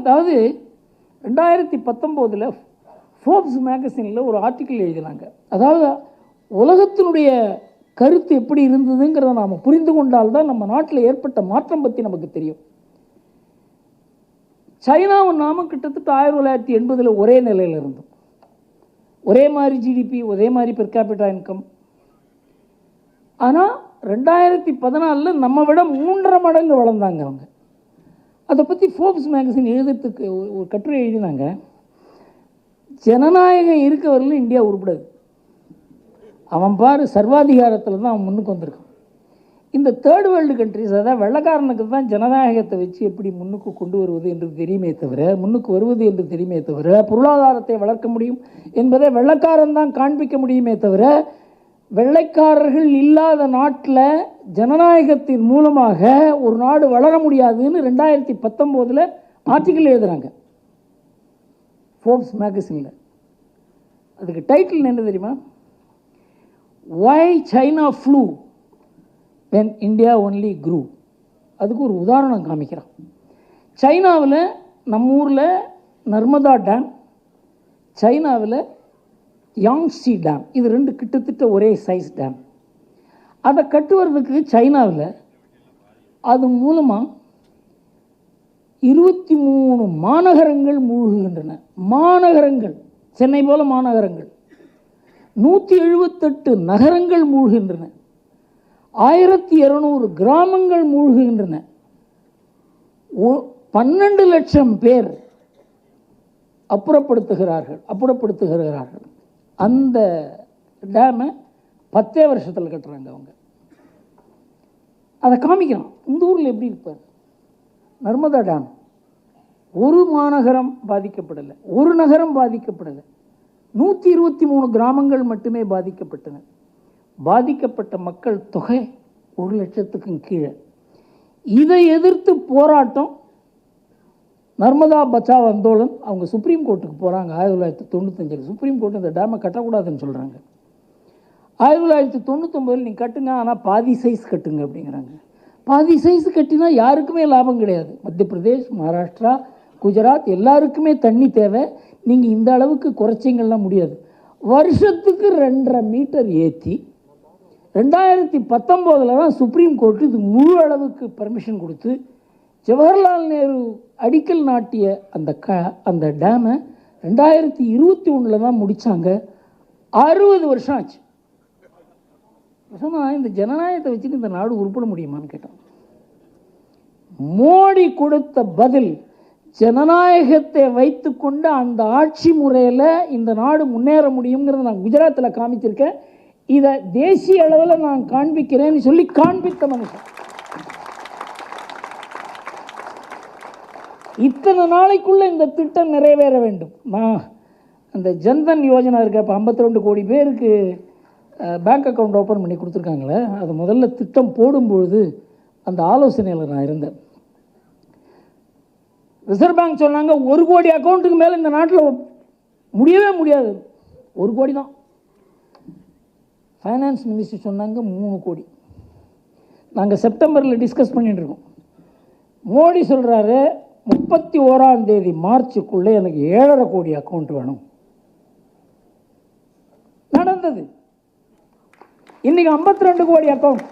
அதாவது ரெண்டாயிரத்தி பத்தொம்போதில் ஃபோர்ப்ஸ் மேகசினில் ஒரு ஆர்டிக்கிள் எழுதினாங்க. அதாவது உலகத்தினுடைய கருத்து எப்படி இருந்ததுங்கிறத நாம் புரிந்து கொண்டால் தான் நம்ம நாட்டில் ஏற்பட்ட மாற்றம் பற்றி நமக்கு தெரியும். சைனாவும் நாமும் கிட்டத்தட்ட ஆயிரத்தி தொள்ளாயிரத்தி எண்பதில் ஒரே நிலையில் இருந்தோம். ஒரே மாதிரி ஜிடிபி ஒரே மாதிரி பெர் கேபிட்டா இன்கம் ஆனால் ரெண்டாயிரத்தி பதினாலில் நம்ம விட மூன்றரை மடங்கு வளர்ந்தாங்க அவங்க. அதை பற்றி ஃபோர்ப்ஸ் மேகசின் எழுதுறதுக்கு ஒரு- கட்டுரை எழுதினாங்க. ஜனநாயகம் இருக்கவர்களும் இந்தியா உருப்படாது. அவன் பாரு சர்வாதிகாரத்தில் தான் அவன் முன்னுக்கு வந்திருக்கான். இந்த தேர்ட் வேர்ல்டு கண்ட்ரிஸ் அதாவது வெள்ளக்காரனுக்கு தான் ஜனநாயகத்தை வச்சு எப்படி முன்னுக்கு கொண்டு வருவது என்று தெரியுமே தவிர முன்னுக்கு வருவது என்று தெரியுமே தவிர பொருளாதாரத்தை வளர்க்க முடியும் என்பதை வெள்ளக்காரன் தான் காண்பிக்க முடியுமே தவிர வெள்ளைக்காரர்கள் இல்லாத நாட்டில் ஜனநாயகத்தின் மூலமாக ஒரு நாடு வளர முடியாதுன்னு ரெண்டாயிரத்தி பத்தொம்போதில் ஆர்டிக்கல் எழுதுகிறாங்க ஃபோர்ப்ஸ் மேகசினில் அதுக்கு டைட்டில் என்ன தெரியுமா? Why China flew when India only grew அதுக்கு ஒரு உதாரணம் காமிக்கிறான். சைனாவில் நம்ம ஊரில் நர்மதா டேம் சைனாவில் யாங்ஸி டேம் இது ரெண்டு கிட்டத்தட்ட ஒரே சைஸ் டேம் அதை கட்டுவதற்கு சைனாவில் அது மூலமாக இருபத்தி மூணு மாநகரங்கள் மூழ்குகின்றன. மாநகரங்கள். சென்னை போல மாநகரங்கள். நூற்றி எழுபத்தெட்டு நகரங்கள் மூழ்கின்றன ஆயிரத்தி இரநூறு கிராமங்கள் மூழ்குகின்றன. பன்னெண்டு லட்சம் பேர் அப்புறப்படுத்துகிறார்கள் அப்புறப்படுத்துகிறார்கள். அந்த டேமை பத்தே வருஷத்தில் கட்டுறாங்க அவங்க. அதை காமிக்கலாம் இந்த ஊரில் எப்படி இருப்பார்? நர்மதா டேம் ஒரு மாநகரம் பாதிக்கப்படலை. ஒரு நகரம் பாதிக்கப்படலை. நூற்றி இருபத்தி மூணு கிராமங்கள் மட்டுமே பாதிக்கப்பட்டன. பாதிக்கப்பட்ட மக்கள் தொகை ஒரு லட்சத்துக்கும் கீழே. இதை எதிர்த்து போராட்டம் நர்மதா பச்சாவ் ஆந்தோலன் அவங்க சுப்ரீம் கோர்ட்டுக்கு போகிறாங்க ஆயிரத்தி தொள்ளாயிரத்தி தொண்ணூத்தஞ்சில் சுப்ரீம் கோர்ட்டு இந்த டேமை கட்டக்கூடாதுன்னு சொல்கிறாங்க ஆயிரத்தி தொள்ளாயிரத்தி தொண்ணூத்தொம்பதில் நீங்கள் கட்டுங்க ஆனால் பாதி சைஸ் கட்டுங்க அப்படிங்கிறாங்க. பாதி சைஸ் கட்டினா யாருக்குமே லாபம் கிடையாது. மத்திய பிரதேஷ் மகாராஷ்டிரா குஜராத் எல்லாருக்குமே தண்ணி தேவை. நீங்கள் இந்த அளவுக்கு குறைச்சிங்கள்லாம் முடியாது. வருஷத்துக்கு ரெண்டரை மீட்டர் ஏற்றி ரெண்டாயிரத்தி பத்தொம்போதில் தான் சுப்ரீம் கோர்ட்டு இது முழு அளவுக்கு பர்மிஷன் கொடுத்து ஜவஹர்லால் நேரு அடிக்கல் நாட்டிய அந்த க அந்த டேமை ரெண்டாயிரத்தி இருபத்தி ஒன்றில் தான் முடித்தாங்க அறுபது வருஷம் ஆச்சு. சொன்னால் இந்த ஜனநாயகத்தை வச்சுட்டு இந்த நாடு உருப்பட முடியுமான்னு கேட்டான். மோடி கொடுத்த பதில் ஜனநாயகத்தை வைத்துக்கொண்டு அந்த ஆட்சி முறையில் இந்த நாடு முன்னேற முடியுங்கிறத நான் குஜராத்தில் காமிச்சிருக்கேன். இதை தேசிய அளவில் நான் காண்பிக்கிறேன்னு சொல்லி காண்பித்த மனுஷன். இத்தனை நாளைக்குள்ளே இந்த திட்டம் நிறைவேற வேண்டும். நான் அந்த ஜன்தன் யோஜனா இருக்க. இப்போ ஐம்பத்தி ரெண்டு கோடி பேருக்கு பேங்க் அக்கௌண்ட் ஓப்பன் பண்ணி கொடுத்துருக்காங்களே. அது முதல்ல திட்டம் போடும்பொழுது அந்த ஆலோசனையில் நான் இருந்தேன். ரிசர்வ் பேங்க் சொன்னாங்க ஒரு கோடி அக்கௌண்ட்டுக்கு மேலே இந்த நாட்டில் முடியவே முடியாது. ஒரு கோடி தான். ஃபைனான்ஸ் மினிஸ்டர் சொன்னாங்க மூணு கோடி. நாங்கள் செப்டம்பரில் டிஸ்கஸ் பண்ணிகிட்டு இருக்கோம். மோடி சொல்கிறாரு முப்பத்தி ஓராம் தேதி மார்ச்சுக்குள்ளே எனக்கு ஏழரை கோடி அக்கௌண்ட் வேணும். நடந்தது. இன்னைக்கு 52 ரெண்டு கோடி அக்கௌண்ட்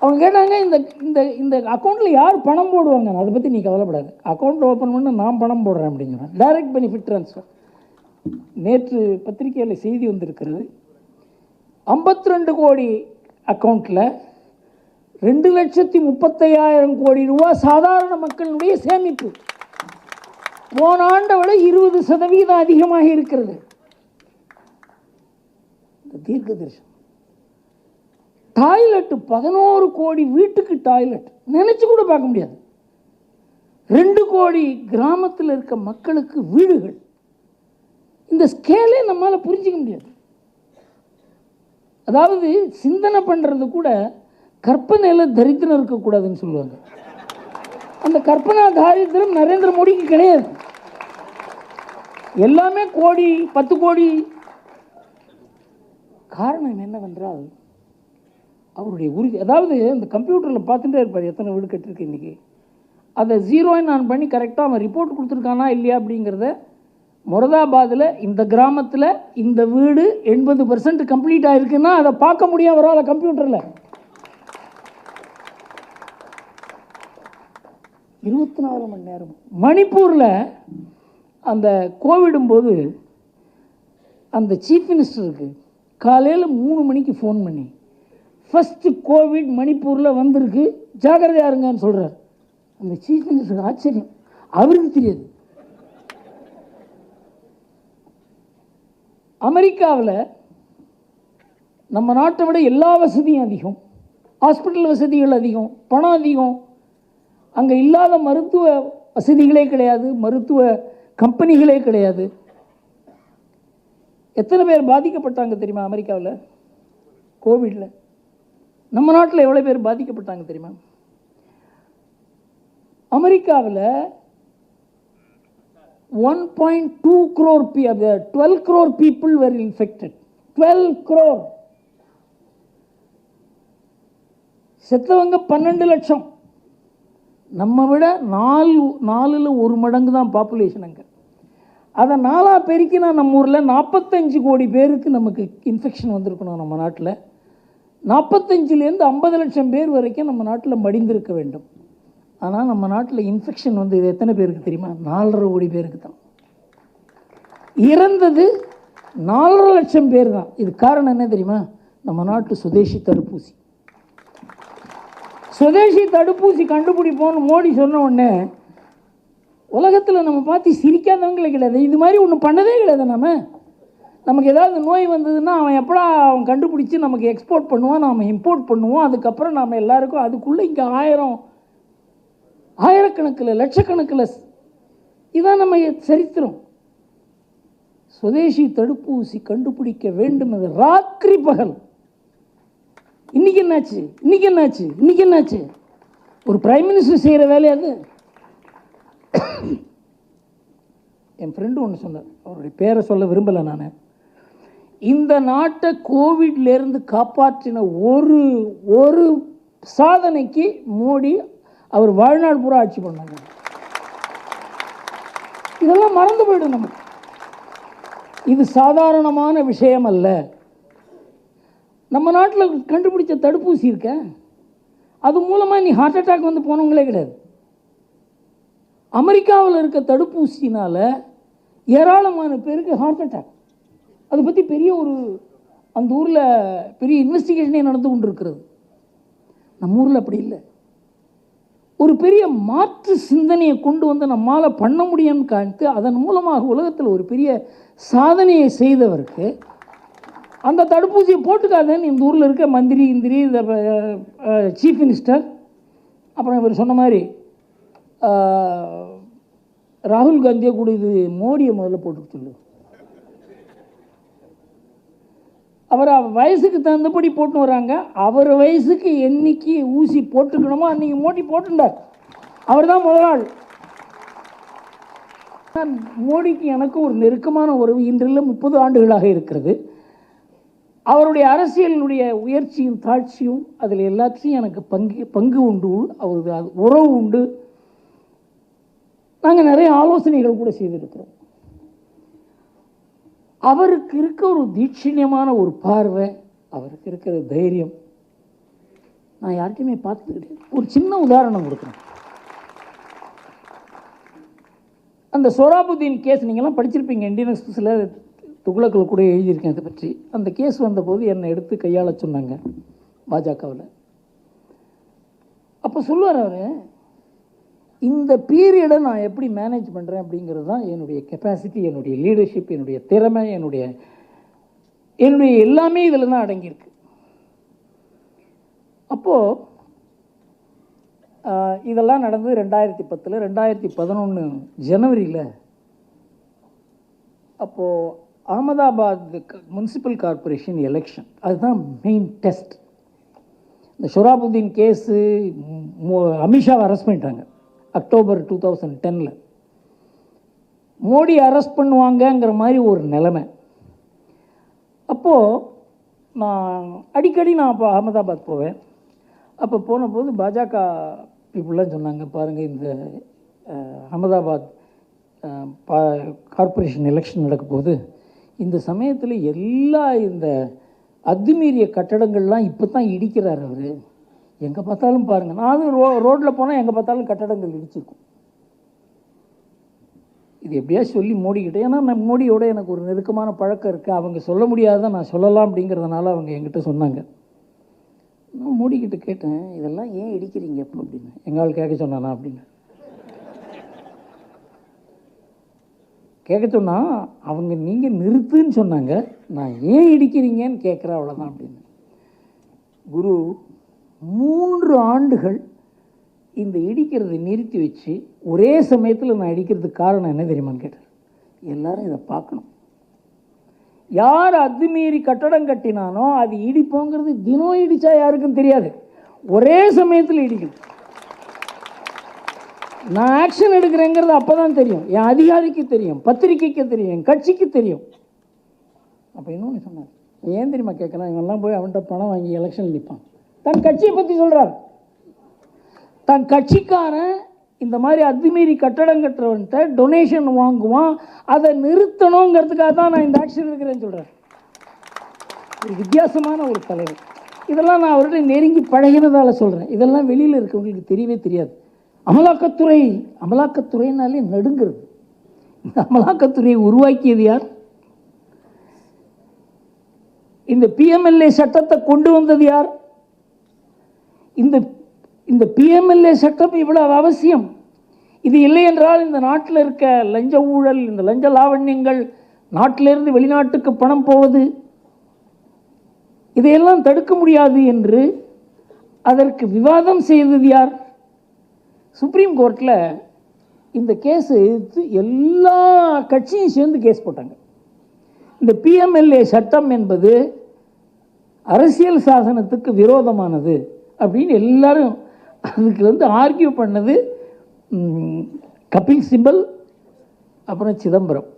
அவங்க கேட்டாங்க இந்த இந்த இந்த அக்கௌண்ட்டில் யார் பணம் போடுவாங்க அதை பற்றி நீ கவலைப்படாது. அக்கௌண்ட் ஓப்பன் பண்ண நான் பணம் போடுறேன் அப்படிங்கிறேன். டைரக்ட் பெனிஃபிட் ட்ரான்ஸ்ஃபர் நேற்று பத்திரிகையில் செய்தி வந்திருக்கிறது. 52 ரெண்டு கோடி அக்கௌண்ட்டில் ரெண்டு லட்சத்தி முப்பத்தையாயிரம் கோடி ரூபா சாதாரண மக்களுடைய சேமிப்பு. போன ஆண்டை விட இருபது சதவீதம் அதிகமாக இருக்கிறது. இந்த தீர்க்க தரிசனம். டாய்லெட் பதினோரு கோடி வீட்டுக்கு டாய்லெட். நினைச்சு கூட பார்க்க முடியாது. ரெண்டு கோடி கிராமத்தில் இருக்க மக்களுக்கு வீடுகள். இந்த ஸ்கேலே நம்மளால் புரிஞ்சிக்க முடியாது. அதாவது சிந்தனை பண்ணுறது கூட கற்பனையில் தரித்திரம் இருக்கக்கூடாதுன்னு சொல்லுவாங்க. அந்த கற்பனா தாரித்திரம் நரேந்திர மோடிக்கு கிடையாது. எல்லாமே கோடி பத்து கோடி. காரணம் என்னவென்றால் அவருடைய உறுதி அதாவது இந்த கம்ப்யூட்டரில் பார்த்துட்டே இருப்பார் எத்தனை வீடு கட்டிருக்கு இன்றைக்கி அதை ஜீரோன்னு நான் பண்ணி கரெக்டாக அவன் ரிப்போர்ட் கொடுத்துருக்கானா இல்லையா அப்படிங்கிறத முரதாபாத்தில் இந்த கிராமத்தில் இந்த வீடு எண்பது பர்சன்ட் கம்ப்ளீட் ஆகிருக்குன்னா அதை பார்க்க முடியும் அவரால் கம்ப்யூட்டரில். இருபத்தி நாலு மணி நேரம். மணிப்பூரில் அந்த கோவிடும் போது அந்த சீஃப் மினிஸ்டருக்கு காலையில் மூணு மணிக்கு ஃபோன் பண்ணி ஃபஸ்ட்டு கோவிட் மணிப்பூரில் வந்திருக்கு. ஜாக்கிரதையாக இருங்கன்னு சொல்கிறார் அந்த சீஃப் மினிஸ்டருக்கு ஆச்சரியம். அவருக்கு தெரியாது. அமெரிக்காவில் நம்ம நாட்டை விட எல்லா வசதியும் அதிகம். ஹாஸ்பிட்டல் வசதிகள் அதிகம். பணம் அதிகம். அங்கே இல்லாத மருத்துவ வசதிகளே கிடையாது மருத்துவ கம்பெனிகளே கிடையாது. எத்தனை பேர் பாதிக்கப்பட்டாங்க தெரியுமா அமெரிக்காவில்? கோவிடில். நம்ம நாட்டில் எவ்வளோ பேர் பாதிக்கப்பட்டாங்க தெரியுமா? அமெரிக்காவில் one point two crore B twelve crore people were infected twelve crore செத்தவங்க பன்னெண்டு லட்சம். நம்ம விட நாலு நாலில் ஒரு மடங்கு தான் பாப்புலேஷன் அங்கே. அதை நாலாக பெருக்கினா நம்ம ஊரில் நாற்பத்தஞ்சு கோடி பேருக்கு நமக்கு இன்ஃபெக்ஷன் வந்திருக்கணும் நம்ம நாட்டில். நாற்பத்தஞ்சிலேருந்து ஐம்பது லட்சம் பேர் வரைக்கும் நம்ம நாட்டில் மடிந்திருக்க வேண்டும். ஆனால் நம்ம நாட்டில் இன்ஃபெக்ஷன் வந்து இது எத்தனை பேருக்கு தெரியுமா? நாலரை கோடி பேருக்கு தான். இறந்தது நாலரை லட்சம் பேர் தான். இது காரணம் என்ன தெரியுமா? நம்ம நாட்டு சுதேசி தடுப்பூசி. சுதேசி தடுப்பூசி கண்டுபிடிப்போம்னு மோடி சொன்ன உடனே உலகத்தில் நம்ம பார்த்து சிரிக்காதவங்களே கிடையாது. இது மாதிரி ஒன்று பண்ணதே கிடையாது நம்ம நமக்கு ஏதாவது நோய் வந்ததுன்னா அவன் எப்படா அவன் கண்டுபிடிச்சி நமக்கு எக்ஸ்போர்ட் பண்ணுவான் நாம் இம்போர்ட் பண்ணுவோம். அதுக்கப்புறம் நாம் எல்லாருக்கும் அதுக்குள்ளே இங்கே ஆயிரம் ஆயிரக்கணக்கில் லட்சக்கணக்கில் இதான் நம்ம சரித்திரம். சுதேசி தடுப்பூசி கண்டுபிடிக்க வேண்டும். அது ராத்திரி பகல். இன்னைக்கு என்னாச்சு? இன்னைக்கு என்னாச்சு? இன்னைக்கு என்னாச்சு? ஒரு பிரைம் மினிஸ்டர் செய்கிற வேலையா அது? என் ஃப்ரெண்டு ஒன்று சொன்னார். அவருடைய பேரை சொல்ல விரும்பலை நான். இந்த நாட்டை கோவிட்லேருந்து காப்பாற்றின ஒரு ஒரு சாதனைக்கு மோடி அவர் வாழ்நாள் பூரா ஆட்சி பண்ணாங்க. இதெல்லாம் மறந்து போயிடும் நமக்கு. இது சாதாரணமான விஷயம் அல்ல நம்ம நாட்டில் கண்டுபிடிச்ச தடுப்பூசி இருக்க? அது மூலமாக நீ ஹார்ட் அட்டாக் வந்து போனவங்களே கிடையாது. அமெரிக்காவில் இருக்க தடுப்பூசினால் ஏராளமான பேருக்கு ஹார்ட் அட்டாக் அதை பற்றி பெரிய ஒரு அந்த ஊரில் பெரிய இன்வெஸ்டிகேஷனே நடந்து கொண்டு இருக்கிறது நம்ம ஊரில் அப்படி இல்லை. ஒரு பெரிய மாற்று சிந்தனையை கொண்டு வந்து நம்மால் பண்ண முடியும்னு காணித்து அதன் மூலமாக உலகத்தில் ஒரு பெரிய சாதனையை செய்தவருக்கு அந்த தடுப்பூசியை போட்டுக்காதேன்னு இந்த ஊரில் இருக்க மந்திரி இந்திரி இந்த சீஃப் மினிஸ்டர் அப்புறம் இவர் சொன்ன மாதிரி ராகுல் காந்தியை கூட இது மோடியை முதல்ல போட்டுக்க சொல்லு. அவர் வயசுக்கு தகுந்தபடி போட்டு வராங்க. அவர் வயசுக்கு என்னைக்கு ஊசி போட்டுக்கணுமோ அன்றைக்கி மோடி போட்டுண்டார். அவர் தான் முதலாள். மோடிக்கு எனக்கும் ஒரு நெருக்கமான உறவு இன்றில் முப்பது ஆண்டுகளாக இருக்கிறது. அவருடைய அரசியலினுடைய உயர்ச்சியும் தாழ்ச்சியும் அதில் எல்லாத்தையும் எனக்கு பங்கு பங்கு உண்டு அவருக்கு அது உறவு உண்டு. நாங்கள் நிறைய ஆலோசனைகள் கூட செய்திருக்கிறோம். அவருக்கு இருக்க ஒரு தீட்சிணியமான ஒரு பார்வை அவருக்கு இருக்கிற தைரியம். நான் யார்கிட்டையுமே பார்த்தது கிடையாது ஒரு சின்ன உதாரணம் கொடுக்குறேன். அந்த சோராபுதீன் கேஸ் நீங்கள்லாம் படிச்சிருப்பீங்க இந்தியன் எக்ஸ்பிரஸில். துகுளக்கில் கூட எழுதியிருக்கேன் அதை பற்றி. அந்த கேஸ் வந்தபோது என்னை எடுத்து கையாள சொன்னாங்க பாஜகவில். அப்போ சொல்லுவார் அவர் இந்த பீரியடை நான் எப்படி மேனேஜ் பண்ணுறேன் அப்படிங்கிறது தான் என்னுடைய கெப்பாசிட்டி என்னுடைய லீடர்ஷிப் என்னுடைய திறமை என்னுடைய என்னுடைய எல்லாமே இதில் தான் அடங்கியிருக்கு. அப்போது இதெல்லாம் நடந்தது ரெண்டாயிரத்தி பத்தில். ரெண்டாயிரத்தி பதினொன்று ஜனவரியில் அப்போது அகமதாபாத் முனிசிபல் கார்ப்பரேஷன் எலெக்ஷன் அதுதான் மெயின் டெஸ்ட் இந்த ஷுராபுதீன் கேஸு அமித்ஷாவை அரெஸ்ட் பண்ணிட்டாங்க. அக்டோபர் டூ தௌசண்ட் டெனில் மோடி அரெஸ்ட் பண்ணுவாங்கங்கிற மாதிரி ஒரு நிலைமை. அப்போது நான் அடிக்கடி நான் அப்போ அகமதாபாத் போவேன். அப்போ போன போது பாஜக பீப்புளெலாம் சொன்னாங்க பாருங்கள் இந்த அகமதாபாத் கார்பரேஷன் பா கார்ப்பரேஷன் எலெக்ஷன் நடக்கும் போது இந்த சமயத்தில் எல்லா இந்த அத்துமீறிய கட்டடங்கள்லாம் இப்போ தான் இடிக்கிறார் அவர். எங்கே பார்த்தாலும் பாருங்கள் நான் ரோ ரோட்டில் போனால் எங்கே பார்த்தாலும் கட்டடங்கள் இடிச்சிருக்கும். இது எப்படியா சொல்லி மோடிக்கிட்டே ஏன்னா நான் மோடியோட எனக்கு ஒரு நெருக்கமான பழக்கம் இருக்குது அவங்க சொல்ல முடியாத நான் சொல்லலாம் அப்படிங்கிறதுனால அவங்க என்கிட்ட சொன்னாங்க. நான் மோடிக்கிட்ட கேட்டேன் இதெல்லாம் ஏன் இடிக்கிறீங்க? இப்போ அப்படின்னு எங்கால் கேட்க சொன்னானா அப்படின்னு. கேட்க சொன்னால் அவங்க நீங்கள் நிறுத்துன்னு சொன்னாங்க. நான் ஏன் இடிக்கிறீங்கன்னு கேட்குறேன் அவ்வளோதான் அப்படின்னு. குரு மூன்று ஆண்டுகள் இந்த இடிக்கிறதை நிறுத்தி வச்சு ஒரே சமயத்தில் நான் இடிக்கிறதுக்கு காரணம் என்ன தெரியுமான்னு கேட்டேன் எல்லாரும் இதை பார்க்கணும். யார் அத்துமீறி கட்டடம் கட்டினானோ அது இடிப்போங்கிறது தினம் இடித்தா யாருக்கும் தெரியாது. ஒரே சமயத்தில் இடிக்கணும். நான் ஆக்ஷன் எடுக்கிறேங்கிறது அப்போ தான் தெரியும். என் அதிகாரிக்கு தெரியும் பத்திரிக்கைக்கு தெரியும் என் கட்சிக்கு தெரியும். அப்போ இன்னொன்று சொன்னார். ஏன் தெரியுமா கேட்குறான் இவங்கெல்லாம் போய் அவன்கிட்ட பணம் வாங்கி எலெக்ஷன் நிற்பான் தன் கட்சியை பற்றி சொல்கிறார் தன் கட்சிக்காரன் இந்த மாதிரி அத்துமீறி கட்டடம் கட்டுறவன்கிட்ட டொனேஷன் வாங்குவான். அதை நிறுத்தணுங்கிறதுக்காக தான் நான் இந்த ஆக்ஷன் எடுக்கிறேன்னு சொல்கிறேன் ஒரு வித்தியாசமான ஒரு தலைவர். இதெல்லாம் நான் அவர்கிட்ட நெருங்கி பழகினதால் சொல்கிறேன் இதெல்லாம் வெளியில் இருக்கவங்களுக்கு தெரியவே தெரியாது. அமலாக்கத்துறை அமலாக்கத்துறைனாலே நடுங்கிறது. இந்த அமலாக்கத்துறையை உருவாக்கியது யார்? இந்த பிஎம்எல்ஏ சட்டத்தை கொண்டு வந்தது யார்? இந்த இந்த பிஎம்எல்ஏ சட்டம் இவ்வளவு அவசியம். இது இல்லை என்றால் இந்த நாட்டில் இருக்க லஞ்ச ஊழல் இந்த லஞ்ச லாவண்யங்கள் நாட்டிலிருந்து வெளிநாட்டுக்கு பணம் போவது இதையெல்லாம் தடுக்க முடியாது என்று அதற்கு விவாதம் செய்தது யார்? சுப்ரீம் கோர்ட்டில் இந்த கேஸை எதிர்த்து எல்லா கட்சியும் சேர்ந்து கேஸ் போட்டாங்க. இந்த பிஎம்எல்ஏ சட்டம் என்பது அரசியல் சாசனத்துக்கு விரோதமானது அப்படின்னு எல்லாரும் அதுக்கு வந்து ஆர்கியூ பண்ணது கபில் சிபல் அப்புறம் சிதம்பரம்.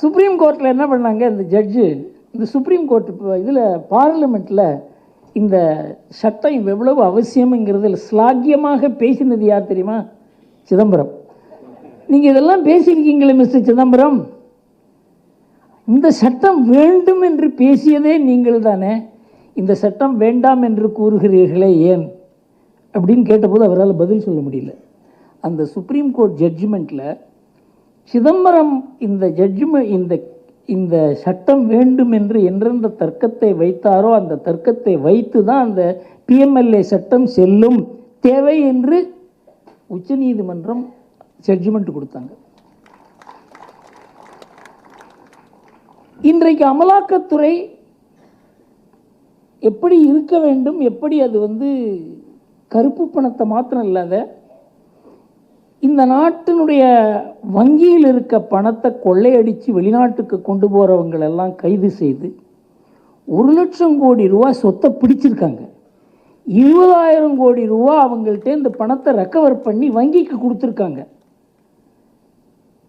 சுப்ரீம் கோர்ட்டில் என்ன பண்ணாங்க இந்த ஜட்ஜு இந்த சுப்ரீம் கோர்ட் இதில் பார்லிமெண்ட்டில் இந்த சட்டம் எவ்வளவு அவசியம்ங்கிறதில் ஸ்லாக்கியமாக பேசினது யார் தெரியுமா? சிதம்பரம். நீங்கள் இதெல்லாம் பேசியிருக்கீங்களே மிஸ்டர் சிதம்பரம். இந்த சட்டம் வேண்டும் என்று பேசியதே நீங்கள் தானே. இந்த சட்டம் வேண்டாம் என்று கூறுகிறீர்களே ஏன்? அப்படின்னு கேட்டபோது அவரால் பதில் சொல்ல முடியல. அந்த சுப்ரீம் கோர்ட் ஜட்ஜ்மெண்ட்டில் சிதம்பரம் இந்த ஜட்ஜ்மெண்ட் இந்த இந்த சட்டம் வேண்டும் என்று எந்தெந்த தர்க்கத்தை வைத்தாரோ அந்த தர்க்கத்தை வைத்து தான் அந்த பிஎம்எல்ஏ சட்டம் செல்லும். தேவை என்று உச்சநீதிமன்றம் ஜட்ஜ்மெண்ட் கொடுத்தாங்க. இன்றைக்கு அமலாக்கத்துறை எப்படி இருக்க வேண்டும் எப்படி அது வந்து கருப்பு பணத்தை மாத்திரம் இல்லாத இந்த நாட்டினுடைய வங்கியில் இருக்க பணத்தை கொள்ளையடித்து வெளிநாட்டுக்கு கொண்டு போகிறவங்களெல்லாம் கைது செய்து ஒரு லட்சம் கோடி ரூபா சொத்தை பிடிச்சிருக்காங்க. இருபதாயிரம் கோடி ரூபா அவங்கள்ட்ட இந்த பணத்தை ரெக்கவர் பண்ணி வங்கிக்கு கொடுத்துருக்காங்க.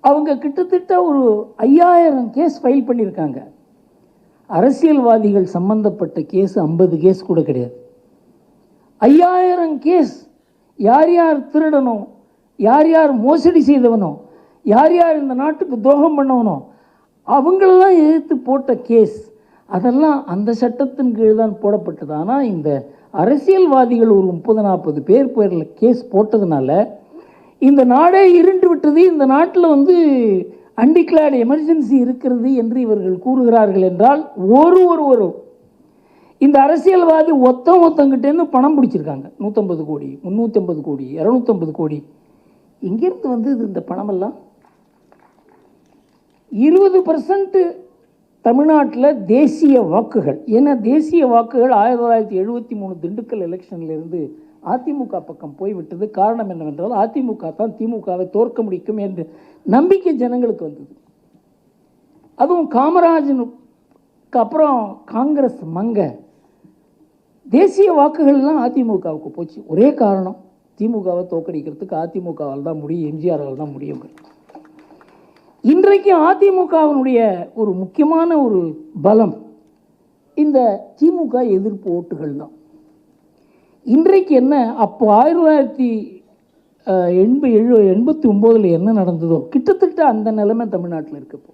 அவங்க கிட்டத்தட்ட ஒரு ஐயாயிரம் கேஸ் ஃபைல் பண்ணியிருக்காங்க அரசியல்வாதிகள் சம்பந்தப்பட்ட கேஸ் ஐம்பது கேஸ் கூட கிடையாது. ஐயாயிரம் கேஸ் யார் யார் திருடணும் யார் யார் மோசடி செய்தவனோ யார் யார் இந்த நாட்டுக்கு துரோகம் பண்ணவனோ அவங்களெல்லாம் எதிர்த்து போட்ட கேஸ் அதெல்லாம் அந்த சட்டத்தின் கீழ் தான் போடப்பட்டது. ஆனால் இந்த அரசியல்வாதிகள் ஒரு முப்பது நாற்பது பேர் பேரில் கேஸ் போட்டதுனால இந்த நாடே இருண்டு விட்டது. இந்த நாட்டில் வந்து அன்டிக்ளேர்டு எமர்ஜென்சி இருக்கிறது என்று இவர்கள் கூறுகிறார்கள் என்றால் ஒரு ஒரு ஒரு இந்த அரசியல்வாதி ஒத்த ஒத்தங்கிட்டேருந்து பணம் பிடிச்சிருக்காங்க. நூற்றம்பது கோடி முந்நூற்றம்பது கோடி இரநூத்தம்பது கோடி. எங்கேருந்து வந்தது இந்த பணமெல்லாம். இருபது பர்சன்ட்டு தமிழ்நாட்டில் தேசிய வாக்குகள். ஏன்னா தேசிய வாக்குகள் ஆயிரத்தி தொள்ளாயிரத்தி எழுபத்தி மூணு திண்டுக்கல் எலெக்ஷன்லேருந்து அதிமுக பக்கம் போய்விட்டது. காரணம் என்னவென்றால் அதிமுக தான் திமுகவை தோற்க முடிக்கும் என்ற நம்பிக்கை ஜனங்களுக்கு வந்தது. அதுவும் காமராஜனுக்கு அப்புறம் காங்கிரஸ் மங்க. தேசிய வாக்குகள்லாம் அதிமுகவுக்கு போச்சு. ஒரே காரணம் திமுகவை தோக்கடிக்கிறதுக்கு அதிமுகவால் தான் முடியும் எம்ஜிஆரால் தான் முடியும். இன்றைக்கு அதிமுகவினுடைய ஒரு முக்கியமான ஒரு பலம் இந்த திமுக எதிர்ப்பு ஓட்டுகள் தான். இன்றைக்கு என்ன அப்போ ஆயிரத்தி தொள்ளாயிரத்தி எண்பது எழு எண்பத்தி ஒம்போதில் என்ன நடந்ததோ கிட்டத்தட்ட அந்த நிலைமை தமிழ்நாட்டில் இருக்கப்போ